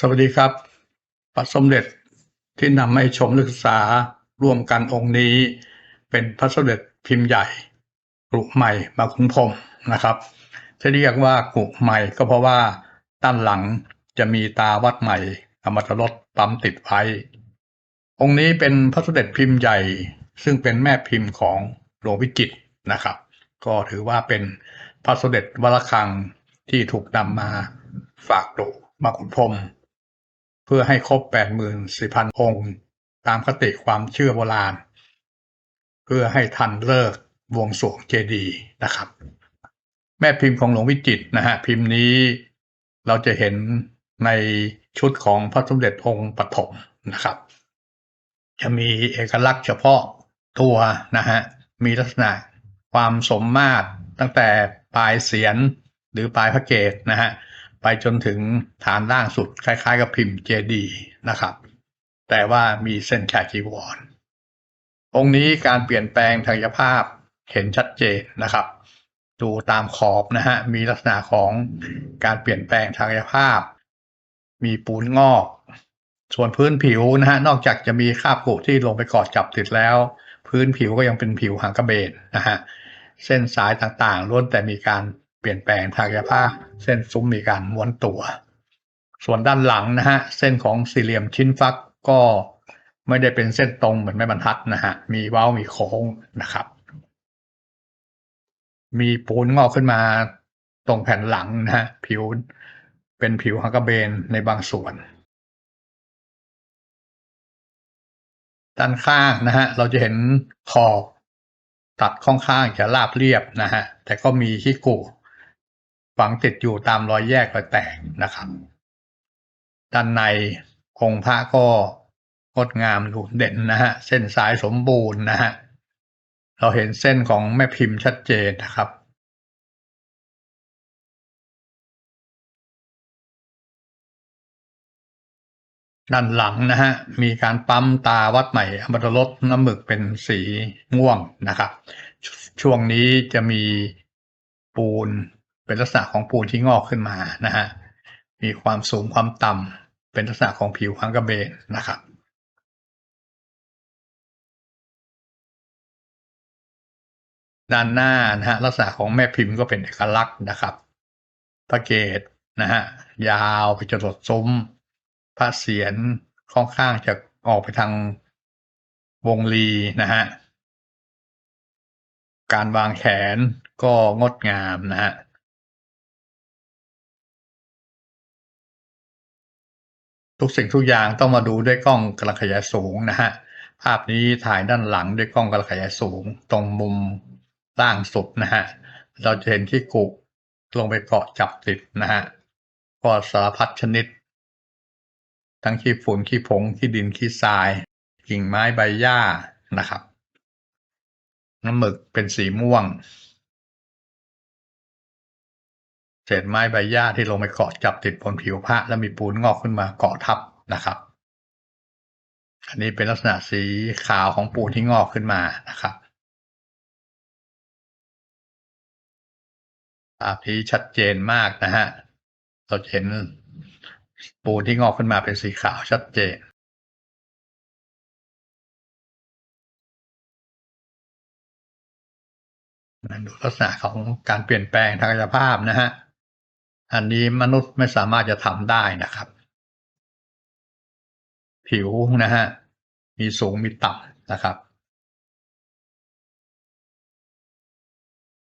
สวัสดีครับ พระสมเด็จที่นำให้ชมนักศึกษาร่วมกันองค์นี้ เป็นพระสมเด็จพิมพ์ใหญ่กรุใหม่มาขุนพรมนะครับที่เรียกว่ากรุใหม่ก็เพราะว่าด้านหลังจะมีตาวัดใหม่อมตะรถปั๊มติดไว้องค์นี้เป็นพระสมเด็จพิมพ์ใหญ่ ซึ่งเป็นแม่พิมพ์ของหลวงวิจิตรนะครับ ก็ถือว่าเป็นพระสมเด็จวัลคังที่ถูกนำมาฝากหลวงมาขุนพรม เพื่อให้ครบแปดหมื่นสี่พันองค์ ตามคติความเชื่อโบราณ เพื่อให้ทันเลิกวงสวงเจดีนะครับ แม่พิมพ์ของหลวงวิจิตนะฮะพิมพ์นี้เราจะเห็นในชุดของพระสมเด็จองค์ปฐมนะครับ จะมีเอกลักษณ์เฉพาะตัวนะฮะมีลักษณะความสมมาตรตั้งแต่ปลายเสียนหรือปลายพระเกศนะฮะ ไปจนถึงฐานล่างสุดคล้ายๆ กับพิมพ์เจดีนะครับ แต่ว่ามีเส้นแขกจีวรองค์นี้การเปลี่ยนแปลงทางยภาพเห็นชัดเจนนะครับ ดูตามขอบนะฮะมีลักษณะของการเปลี่ยนแปลงทางยภาพ มีปูนงอก ส่วนพื้นผิวนะฮะนอกจากจะมีคราบกุที่ลงไปกอดจับติดแล้ว พื้นผิวก็ยังเป็นผิวหางกระเบนนะฮะเส้นสายต่างๆล้วนแต่มีการ เปลี่ยนแปลงทางกายภาพ เส้นซุ้มมีการม้วนตัว ส่วนด้านหลังนะฮะ เส้นของสี่เหลี่ยมชิ้นฟักก็ไม่ได้เป็นเส้นตรงเหมือนแม่บรรทัดนะฮะ มีเว้ามีโค้งนะครับ มีปูนงอกขึ้นมาตรงแผ่นหลังนะฮะ ผิวเป็นผิวฮังกระเบนในบางส่วน ด้านข้างนะฮะ เราจะเห็นขอบตัดค่อนข้างจะราบเรียบนะฮะ แต่ก็มีขี้กู ฝังติดอยู่ตามรอยแยกรอยแตกนะครับด้านในองค์พระก็งดงามดูเด่นนะฮะเส้นสายสมบูรณ์นะฮะเราเห็นเส้นของแม่พิมพ์ชัดเจนนะครับด้านหลังนะฮะมีการปั๊มตาวัดใหม่อมตะรสน้ำหมึกเป็นสีม่วงนะครับ ช่วงนี้จะมีปูน เป็นลักษณะของปูนที่งอกขึ้นมานะฮะมีความสูงความต่ำเป็นลักษณะของผิวฮังกระเบนนะครับด้านหน้านะฮะลักษณะของแม่พิมพ์ก็เป็นเอกลักษณ์นะครับ พระเกศนะฮะยาวไปจนหลดซุ้ม พระเสียรค่อนข้างจะออกไปทางวงลีนะฮะการวางแขนก็งดงามนะฮะ ทุกสิ่งทุกอย่างต้องมาดูด้วยกล้องกระขยายสูงนะฮะ ภาพนี้ถ่ายด้านหลังด้วยกล้องกระขยายสูง ตรงมุมล่างสุดนะฮะ เราจะเห็นที่กุลงไปเกาะจับติดนะฮะ ก็สารพัดชนิด ทั้งขี้ฝุ่นขี้ผงขี้ดินขี้ทราย กิ่งไม้ใบหญ้านะครับ น้ำหมึกเป็นสีม่วง เศษไม้ใบหญ้าที่ลงไปเกาะจับติดบนผิวพระแล้วมีปูนงอกขึ้นมาเกาะทับนะครับ อันนี้เป็นลักษณะสีขาวของปูนที่งอกขึ้นมานะครับภาพนี้ชัดเจนมากนะฮะเราเห็นปูนที่งอกขึ้นมาเป็นสีขาวชัดเจนดูลักษณะของการเปลี่ยนแปลงทางกายภาพนะฮะ อันนี้มนุษย์ไม่สามารถจะทำได้นะครับ ผิวนะฮะมีสูงมีต่ำนะครับ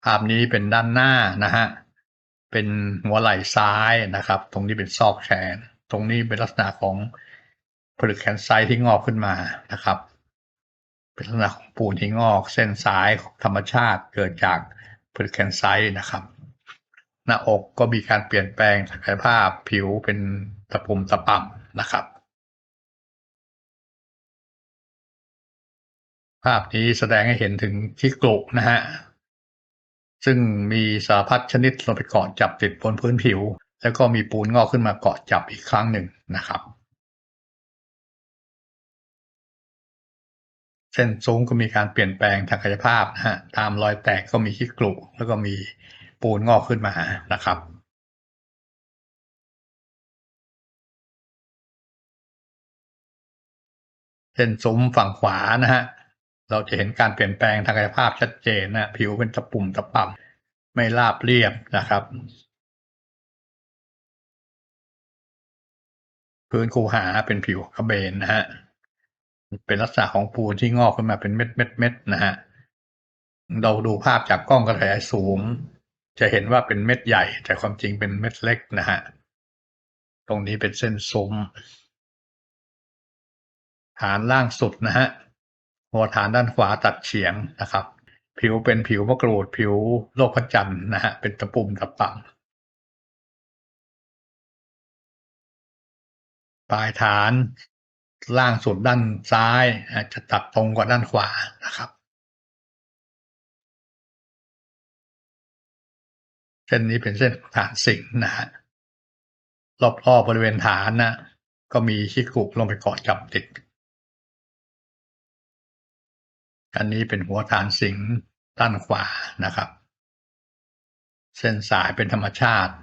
ภาพนี้เป็นด้านหน้านะฮะ เป็นหัวไหล่ซ้ายนะครับ ตรงนี้เป็นซอกแขน ตรงนี้เป็นลักษณะของผลึกแขนซ้ายที่งอกขึ้นมานะครับ เป็นลักษณะของปูนที่งอก เส้นซ้ายของธรรมชาติเกิดจากผลึกแขนซ้ายนะครับ หน้าอกก็มีการเปลี่ยนแปลงศักยภาพผิวเป็นตะปุ่มตะป่ำนะครับ ภาพนี้แสดงให้เห็นถึงที่กลุนะฮะ ซึ่งมีสารพัดชนิดลงไปเกาะจับติดบนพื้นผิว แล้วก็มีปูนงอกขึ้นมาเกาะจับอีกครั้งหนึ่งนะครับ เส้นซุ้มก็มีการเปลี่ยนแปลงทางกายภาพนะฮะ ตามรอยแตกก็มีขี้กลุแล้วก็มี ปูนงอกขึ้นมานะครับเส้นซุ้มฝั่งขวานะฮะ เราจะเห็นการเปลี่ยนแปลงทางกายภาพชัดเจนนะผิวเป็นตะปุ่มตะป่ำไม่ราบเรียบนะครับ พื้นคูหาเป็นผิวกระเบนนะฮะ เป็นลักษณะของปูนที่งอกขึ้นมาเป็นเม็ดเม็ดเม็ดนะฮะ เราดูภาพจากกล้องกระจายสูง จะเห็นว่าเป็นเม็ดใหญ่ แต่ความจริงเป็นเม็ดเล็กนะฮะ ตรงนี้เป็นเส้นซุ้ม ฐานล่างสุดนะฮะ หัวฐานด้านขวาตัดเฉียงนะครับ ผิวเป็นผิวมะกรูด ผิวโลกพระจันทร์นะฮะ เป็นตะปุ่มตะป่ำปลายฐานล่างสุดด้านซ้ายจะตัดตรงกว่าด้านขวานะครับ เส้นนี้เป็นเส้นฐานสิงห์นะฮะรอบๆบบริเวณฐานนะก็มีขี้กุลงไปเกาะจับติด อันนี้เป็นหัวฐานสิงห์ด้านขวานะครับ เส้นสายเป็นธรรมชาติ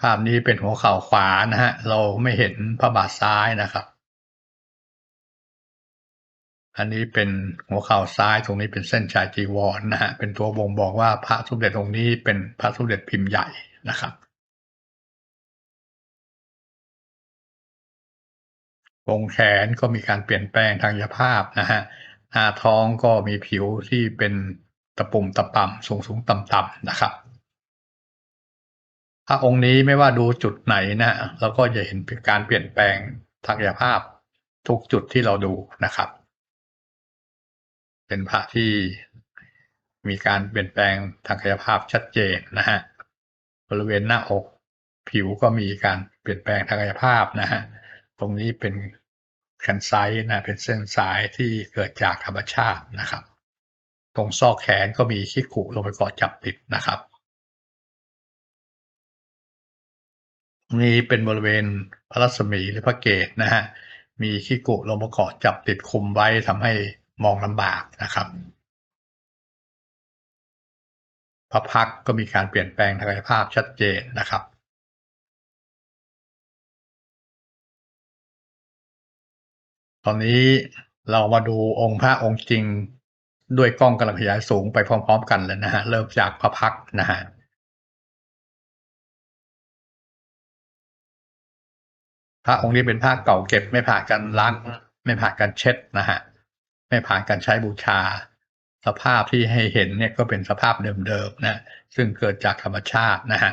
ภาพนี้เป็นหัวเข่าขวานะฮะเราไม่เห็นพระบาทซ้ายนะครับ อันนี้เป็นหัวเข่าซ้ายตรงนี้เป็นเส้นชายจีวรนนะฮะเป็นตัวบ่งบอกว่าพระสมเด็จองค์นี้เป็นพระสมเด็จพิมพ์ใหญ่นะครับวงแขนก็มีการเปลี่ยนแปลงทางกายภาพนะฮะหน้าท้องก็มีผิวที่เป็นตะปุ่มตะป่ำสูงสูงต่ำต่ำนะครับ พระองค์นี้ไม่ว่าดูจุดไหนนะเราก็จะเห็นการเปลี่ยนแปลงทางกายภาพทุกจุดที่เราดูนะครับ เป็นพระที่มีการเปลี่ยนแปลงทางกายภาพชัดเจนนะฮะบริเวณหน้าอกผิวก็มีการเปลี่ยนแปลงทางกายภาพนะฮะตรงนี้เป็นแขนไซส์นะเป็นเส้นสายที่เกิดจากธรรมชาตินะครับ ตรงซอกแขนก็มีขี้ขุลงไปเกาะจับติดนะครับนี้เป็นบริเวณพระรัศมีหรือพระเกศนะฮะมีขี้กุลงมาเกาะจับติดคุมไว้ทำให้ มองลำบากนะครับพระพักก็มีการเปลี่ยนแปลงทางกายภาพชัดเจนนะครับ ตอนนี้เรามาดูองค์พระองค์จริงด้วยกล้องกำลังขยายสูงไปพร้อม ๆ กันเลยนะฮะเริ่มจากพระพักนะฮะพระองค์นี้เป็นพระเก่าเก็บไม่ผ่านการล้างไม่ผ่านการเช็ดนะฮะ ไม่ผ่านการใช้บูชา สภาพที่ให้เห็นเนี่ยก็เป็นสภาพเดิมๆนะซึ่งเกิดจากธรรมชาตินะฮะ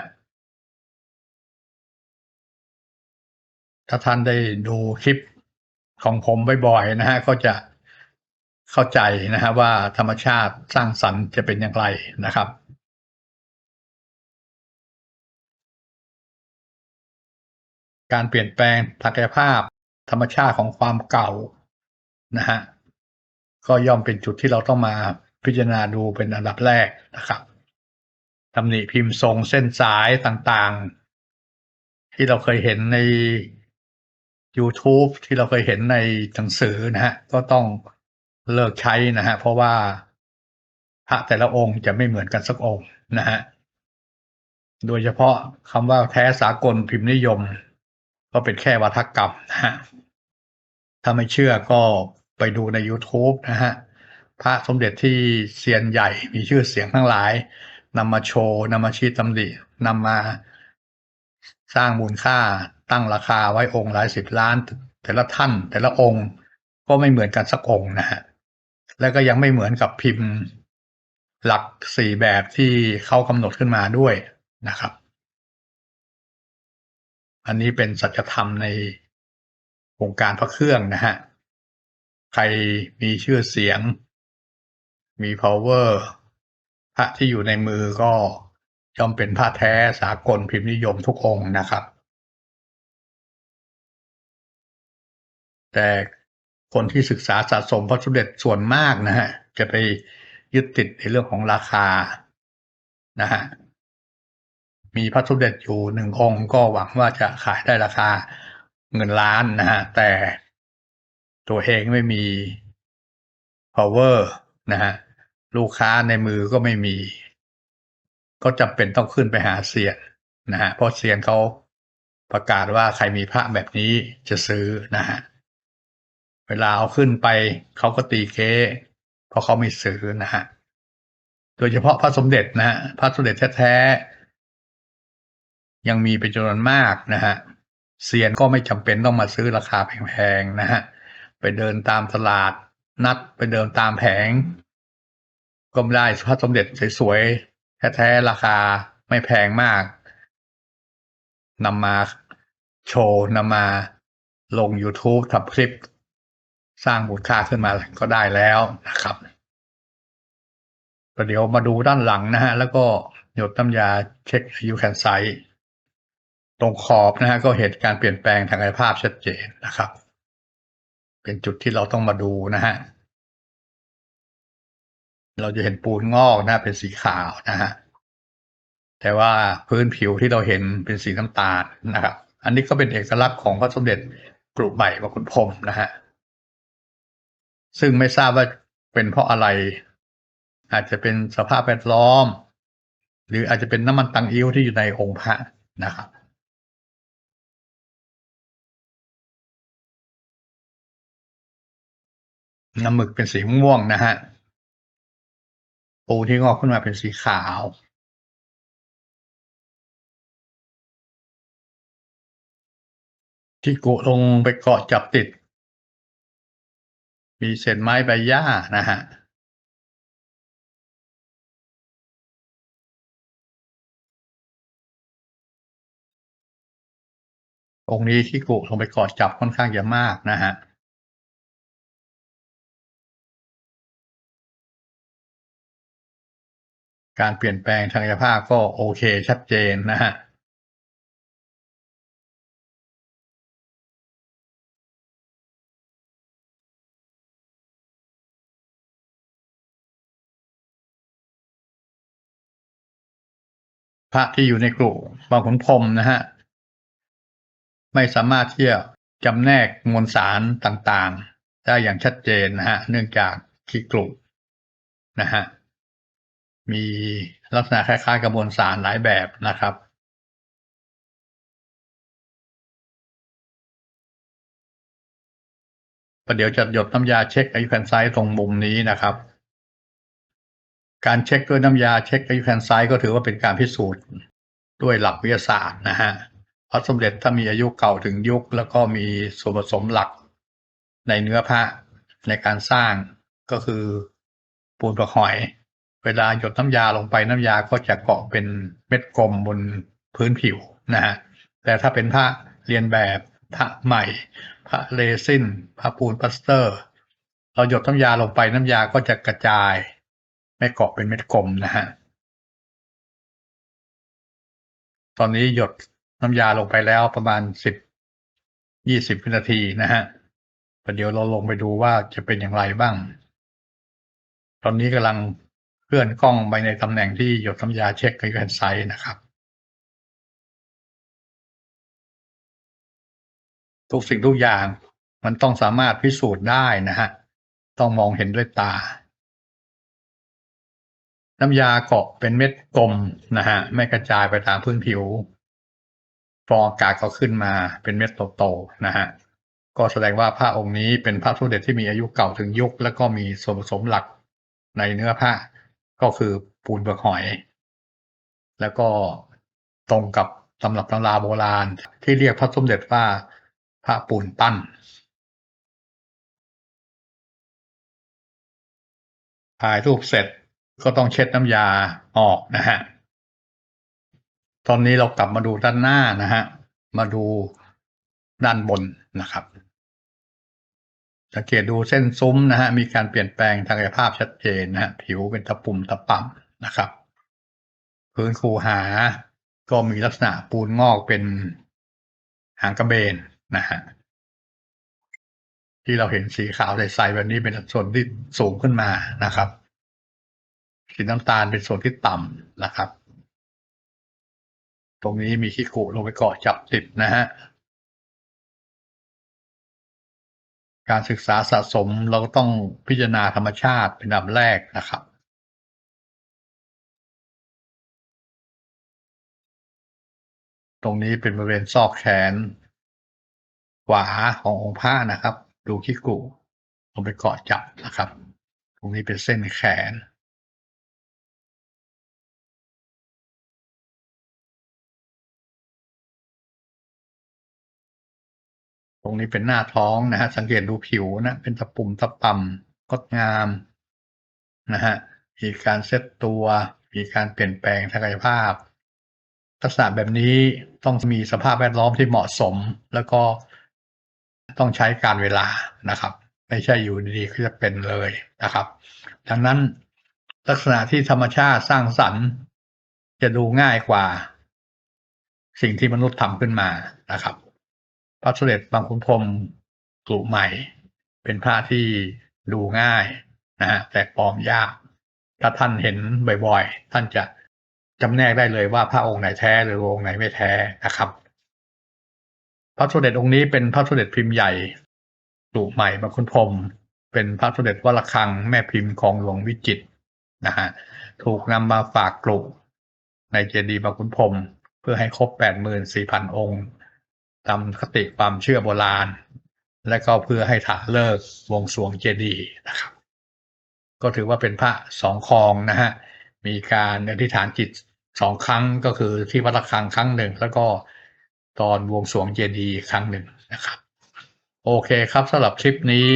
ถ้าท่านได้ดูคลิปของผมบ่อยๆนะฮะก็จะเข้าใจนะฮะว่าธรรมชาติสร้างสรรค์จะเป็นอย่างไรนะครับ การเปลี่ยนแปลงทางกายภาพธรรมชาติของความเก่านะฮะ ก็ย่อมเป็นจุดที่เราต้องมาพิจารณาดูเป็นอันดับแรกนะครับตำหนิพิมพ์ทรงเส้นสายต่างๆ ที่เราเคยเห็นใน YouTube ที่เราเคยเห็นในหนังสือนะฮะก็ต้องเลิกใช้นะฮะเพราะว่าพระแต่ละองค์จะไม่เหมือนกันสักองค์นะฮะโดยเฉพาะคำว่าแท้สากลพิมพ์นิยม ก็เป็นแค่วัฒกรรมนะฮะถ้าไม่เชื่อก็ ไปดูใน YouTube นะฮะพระสมเด็จที่เซียนใหญ่มีชื่อเสียงทั้งหลายนำมาโชว์นำมาชี้ตำหนินำมาสร้างมูลค่าตั้งราคาไว้องค์หลายสิบล้าน แต่ละท่าน แต่ละองค์ก็ไม่เหมือนกันสักองค์นะฮะแล้วก็ยังไม่เหมือนกับพิมพ์หลักสี่แบบที่เขากำหนดขึ้นมาด้วยนะครับ อันนี้เป็นสัจธรรมในวงการพระเครื่องนะฮะ ใครมีชื่อเสียง มี power พระที่อยู่ในมือก็ย่อมเป็นพระแท้สากลพิมพ์นิยมทุกองค์นะครับ แต่คนที่ศึกษาสะสมพระสมเด็จส่วนมากนะฮะจะไปยึดติดในเรื่องของราคานะฮะมีพระสมเด็จอยู่หนึ่งองค์ก็หวังว่าจะขายได้ราคาเงินล้านนะฮะแต่ ตัวเองไม่มี power นะฮะลูกค้าในมือก็ไม่มี ก็จำเป็นต้องขึ้นไปหาเซียนนะฮะเพราะเซียนเขาประกาศว่าใครมีพระแบบนี้จะซื้อนะฮะเวลาเอาขึ้นไปเขาก็ตีเก๊เพราะเขาไม่ซื้อนะฮะโดยเฉพาะพระสมเด็จนะฮะพระสมเด็จแท้ๆยังมีเป็นจำนวนมากนะฮะเซียนก็ไม่จำเป็นต้องมาซื้อราคาแพงๆนะฮะ ไปเดินตามตลาด นัดไปเดินตามแผง ก็ไม่ได้พระสมเด็จสวยๆ แท้ๆ ราคาไม่แพงมากนำมาโชว์นำมาลง YouTube ทำคลิป สร้างมูลค่าขึ้นมาก็ได้แล้วนะครับประเดี๋ยวมาดูด้านหลังนะฮะ แล้วก็หยดน้ำยาเช็คอายุแคนไซต์ตรงขอบนะฮะ ก็เห็นการเปลี่ยนแปลงทางกายภาพชัดเจนนะครับ เป็นจุดที่เราต้องมาดูนะฮะ เราจะเห็นปูนงอกนะเป็นสีขาวนะฮะ แต่ว่าพื้นผิวที่เราเห็นเป็นสีน้ำตาลนะครับ อันนี้ก็เป็นเอกลักษณ์ของพระสมเด็จกรุใหม่วคุณพรมนะฮะ ซึ่งไม่ทราบว่าเป็นเพราะอะไร อาจจะเป็นสภาพแวดล้อม หรืออาจจะเป็นน้ำมันตังอิ้วที่อยู่ในองค์พระนะครับ น้ำหมึกเป็นสีม่วงนะฮะ ปูที่งอกขึ้นมาเป็นสีขาว ที่กุลงไปเกาะจับติด มีเศษไม้ใบหญ้านะฮะองค์นี้ที่กุลงไปเกาะจับค่อนข้างจะมากนะฮะ การเปลี่ยนแปลงทางกายภาพก็โอเคชัดเจนนะฮะพระที่อยู่ในกลุ่มบางขุนพรมนะฮะ ไม่สามารถที่จะจำแนกมวลสารต่างๆ ได้อย่างชัดเจนนะฮะ เนื่องจากขี้กลุ่มนะฮะ มีลักษณะคล้ายๆกับมวลสารหลายแบบนะครับประเดี๋ยวจะหยดน้ำยาเช็คอายุแผ่นไซต์ตรงมุมนี้นะครับ การเช็คด้วยน้ำยาเช็คอายุแผ่นไซต์ก็ถือว่าเป็นการพิสูจน์ด้วยหลักวิทยาศาสตร์นะฮะพระสมเด็จถ้ามีอายุเก่าถึงยุค แล้วก็มีส่วนผสมหลักในเนื้อพระในการสร้างก็คือปูนประหอย เวลาหยดน้ำยาลงไปน้ำยาก็จะเกาะเป็นเม็ดกลมบนพื้นผิวนะฮะแต่ถ้าเป็นพระเรียนแบบพระใหม่พระเรซินพระปูนพลาสเตอร์ เราหยดน้ำยาลงไปน้ำยาก็จะกระจาย ไม่เกาะเป็นเม็ดกลมนะฮะตอนนี้หยดน้ำยาลงไปแล้วประมาณสิบยี่สิบวินาทีนะฮะประเดี๋ยวเราลงไปดูว่าจะเป็นอย่างไรบ้าง ตอนนี้กำลัง ลื่อนกล้องไปในตำแหน่งที่หยดน้ำยาเช็คไอแอนไซต์นะครับ ทุกสิ่งทุกอย่างมันต้องสามารถพิสูจน์ได้นะฮะ ต้องมองเห็นด้วยตา น้ำยาเกาะเป็นเม็ดกลมนะฮะ ไม่กระจายไปตามพื้นผิวฟองอากาศก็ขึ้นมาเป็นเม็ดโตๆนะฮะ ก็แสดงว่าพระองค์นี้เป็นพระสมเด็จที่มีอายุเก่าถึงยุค แล้วก็มีส่วนผสมหลักในเนื้อผ้า ก็คือปูนเปลือกหอย แล้วก็ตรงกับตำรับตำราโบราณ ที่เรียกพระสมเด็จว่าพระปูนปั้น ถ่ายรูปเสร็จก็ต้องเช็ดน้ำยาออกนะฮะ ตอนนี้เรากลับมาดูด้านหน้านะฮะ มาดูด้านบนนะครับ สังเกตดูเส้นซุ้มนะฮะมีการเปลี่ยนแปลงทางกายภาพชัดเจนนะฮะผิวเป็นตะปุ่มตะป่ำนะครับ พื้นคูหาก็มีลักษณะปูนงอกเป็นหางกระเบนนะฮะที่เราเห็นสีขาวใสๆแบบนี้เป็นส่วนที่สูงขึ้นมานะครับ สีน้ำตาลเป็นส่วนที่ต่ำนะครับ ตรงนี้มีขี้กุลงไปเกาะจับติดนะฮะ การศึกษาสะสมเราก็ต้องพิจารณาธรรมชาติเป็นอันดับแรกนะครับตรงนี้เป็นบริเวณซอกแขน ขวาขององค์พระนะครับ ดูคิกุลงไปเกาะจับนะครับ ตรงนี้เป็นเส้นแขน ตรงนี้เป็นหน้าท้องนะฮะสังเกตดูผิวนะเป็นตะปุ่มตะป่ำงดงามนะฮะมีการเซตตัว มีการเปลี่ยนแปลงทางกายภาพลักษณะแบบนี้ต้องมีสภาพแวดล้อมที่เหมาะสม แล้วก็ต้องใช้การเวลานะครับ ไม่ใช่อยู่ดีๆก็จะเป็นเลยนะครับ ดังนั้นลักษณะที่ธรรมชาติสร้างสรรค์จะดูง่ายกว่า สิ่งที่มนุษย์ทำขึ้นมานะครับ พระสมเด็จบางขุนพรมกลุ่มใหม่ เป็นพระที่ดูง่ายนะฮะแต่ปลอมยาก ถ้าท่านเห็นบ่อยๆ ท่านจะจำแนกได้เลยว่าพระองค์ไหนแท้หรือองค์ไหนไม่แท้นะครับ พระสมเด็จองค์นี้เป็นพระสมเด็จพิมพ์ใหญ่กลุ่มใหม่บางขุนพรมเป็นพระสมเด็จวัดระฆังแม่พิมพ์ของหลวงวิจิตรนะฮะถูกนำมาฝากกลุ่มในเจดีย์บางขุนพรมเพื่อให้ครบแปดหมื่นสี่พันองค์ ตามคติความเชื่อโบราณ และก็เพื่อให้ถาเลิกวงสวงเจดีย์นะครับ ก็ถือว่าเป็นพระสองคองนะฮะมีการอธิษฐานจิตสองครั้งก็คือที่วัดระฆังครั้งหนึ่ง แล้วก็ตอนวงสวงเจดีย์ครั้งหนึ่งนะครับ โอเคครับสำหรับคลิปนี้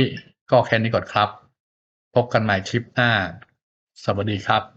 ก็แค่นี้ก่อนครับ พบกันใหม่คลิปหน้า สวัสดีครับ